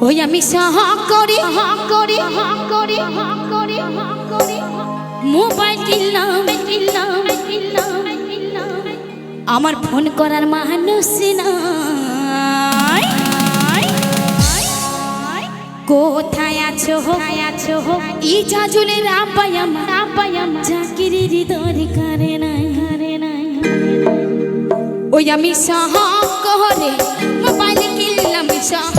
ওই আমি সাহ করে করে করে করে মোবাইল কিনলাম কিনলাম কিনলাম আমার ফোন করার মানুষ নাই কোথায় আছো? হো আছো? ই জাজুলের আপায়াম আপায়াম চাকিরি হৃদয় করে নাই। করে নাই। ওই আমি সাহ করে মোবাইল কিনলাম সাহ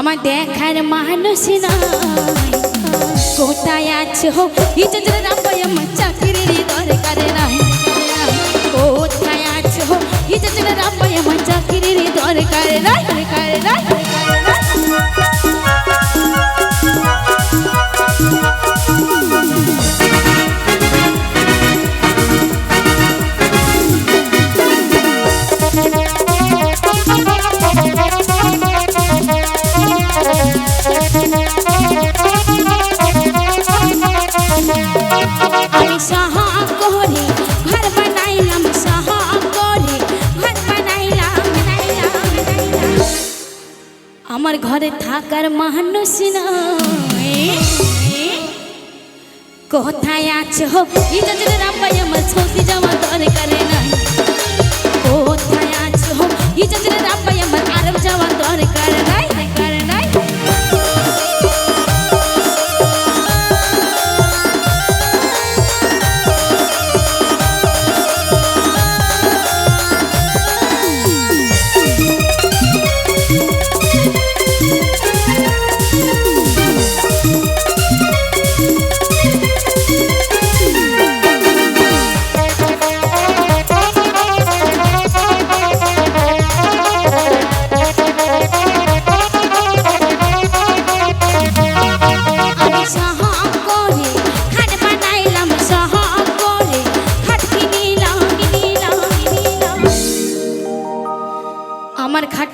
আমার দেখার মানুষ না কোথায় আছো? ইজ্জতের রাপায় আমার চাকরির দরকার নাই কোথায় আছো? ইজ্জতের রাপায় আমার চাকরির দরকার নাই ঘরে থাকার মানুষ কোথায় আছো? ইজ্জতের রাপাই আমার ছৌতি জামা দরকার নাই।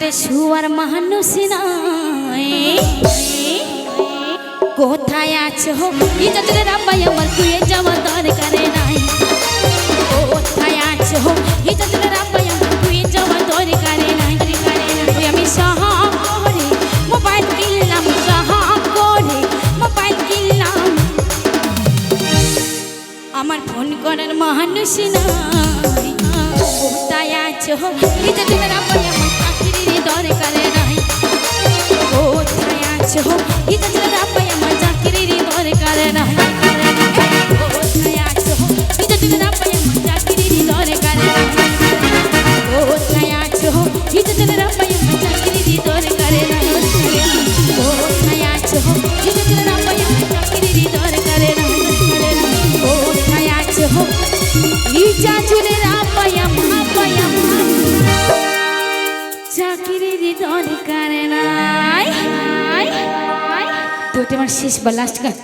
খাটে শুয়ার মানুষ নাই। কোথায় আছো? ইজ্জতের রাব্বাই আমার তুই যাওয়া দরকার নাই। কোথায় আছো? ইজ্জতের রাব্বাই আমার তুই যাওয়া দরকার নাই। আমি সাহাব করে মোবাইল কিনলাম সাহাব করে মোবাইল কিনলাম। আমার ফোন করার মানুষ নাই। কোথায় আছো? ইজ্জতের রাব্বাই আমার দরকার নাই কোথায় আছো ইজ্জতের রাব্বাই আমার চাকরির দরকার নাই কোথায় আছো ইজ্জতের রাব্বাই আমার শেষ বা লাস্ট গান?